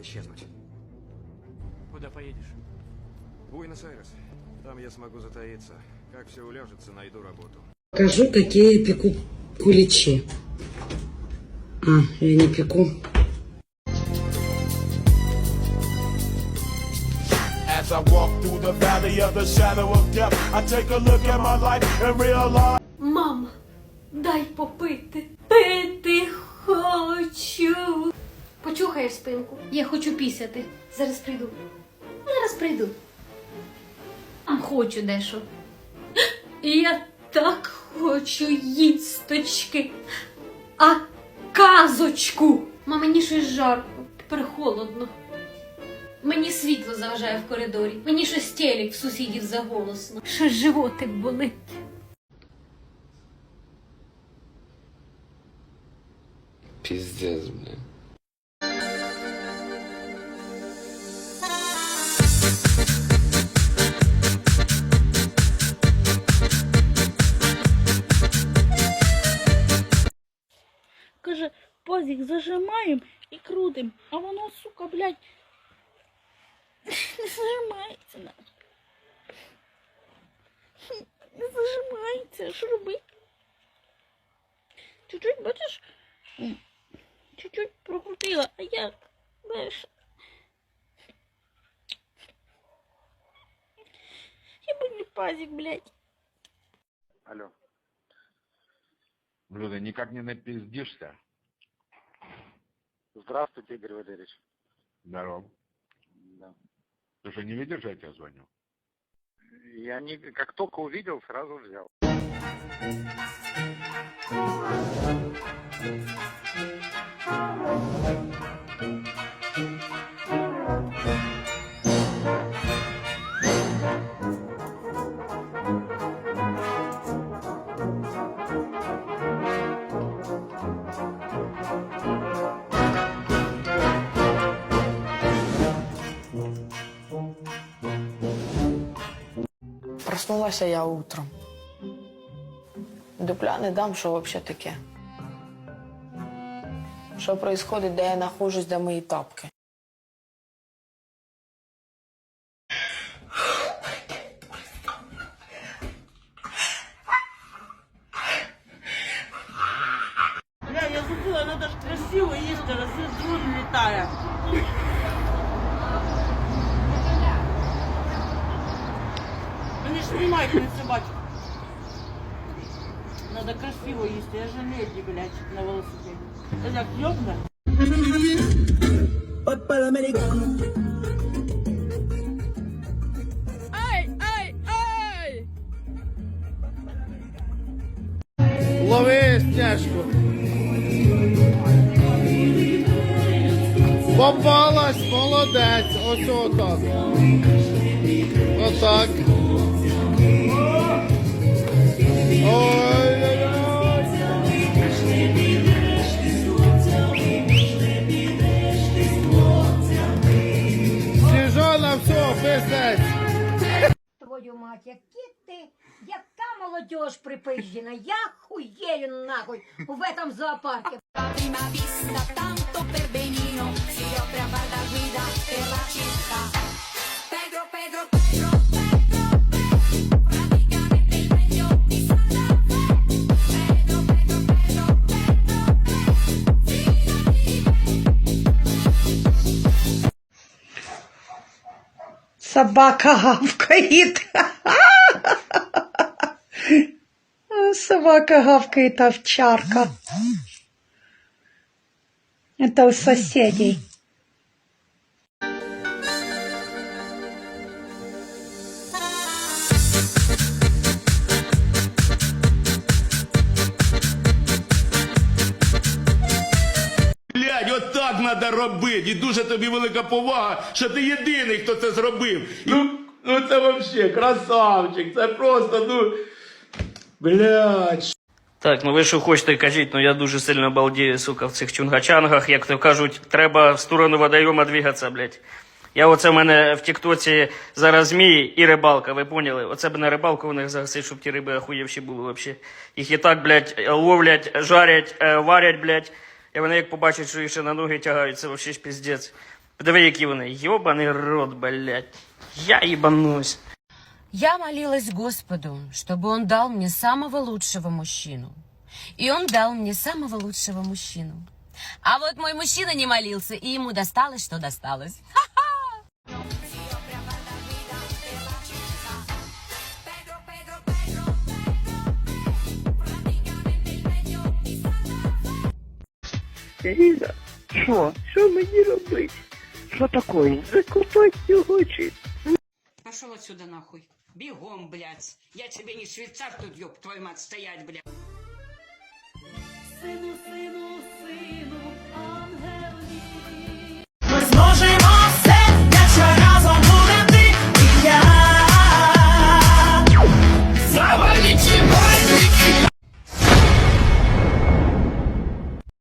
исчезнуть. Куда поедешь? Буэнос-Айрес. Там я смогу затаиться. Как все уляжется, найду работу. Покажу, какие я пеку куличи. А, я не пеку. As I walk through the valley of the shadow of death, I take a look at my life and realize. Мама, дай попити. Пити хочу. Почухай в спинку. Я хочу пісяти. Зараз прийду. Зараз прийду. А хочу дещо. Я так хочу їсточки. А казочку. Мама, мені щось жарко. Тепер холодно. Мені світло заважає в коридорі. Мені щось телек в сусідів заголосно. Ще животик болить. Пиздец, блин. пазик зажимаємо і крутим, а воно, сука, блядь, не зажимається. на. Не зажимається. Що робити? Чуть-чуть, бачиш? М, Чуть-чуть прокрутила, а як? Знаєш? Ебаный пазик, блядь. Алло. Блюдо, никак не напиздишься? Здравствуйте, Игорь Валерьевич. Здорово. Да. Что, не видишь, я тебе звоню? Я не, как только увидел, сразу взял. Проснулася я утром. Дупля не дам, що взагалі таке. Що відбувається, де я нахожусь, де мої тапки. красиво їсти, раз дрон літає. Вони ж знімають, не це бачать. Надо красиво їсти, я же леді, блядь, на велосипеді. Це як йобне? Ай, ай, ай! Лови стяжку. Попалась, молодець. Ось отак. Отак. Сніжана, все, пиздець. Твою мать, які ти, яка молодежь припизжена, я хуєю нахуй в этом зоопарке. Собака гавкает. Собака гавкает, овчарка. Это у соседей. Так треба робити. І дуже тобі велика повага, що ти єдиний, хто це зробив. Ну, ну це взагалі красавчик. Це просто, ну. Блядь. Так, ну ви що хочете, кажіть, ну я дуже сильно балдію, сука, в цих чунгачангах, як то кажуть, треба в сторону водойома двигатися, блядь. Я оце в мене в Тіктоці зараз змії і рибалка, ви поняли? Оце б на рибалку в них загасить, щоб ті риби охуєвші були вообще. Їх і так, блядь, ловлять, жарять, е, варять, блядь. І вони як побачать, що їх ще на ноги тягають, це вообще ж піздець. Подиви, які вони. Йобаний рот, блядь. Я їбанусь. Я молилась Господу, чтобы Он дал мне самого лучшего мужчину. И Он дал мне самого лучшего мужчину. А вот мой мужчина не молился, и ему досталось, что досталось. Ліза, що? Що мені робити? Що таке? Закопати його чи? Пошел отсюда нахуй. Бегом, блядь. Я тебе не швейцар тут, ёб твою мать, стоять, блядь. Сину, сину,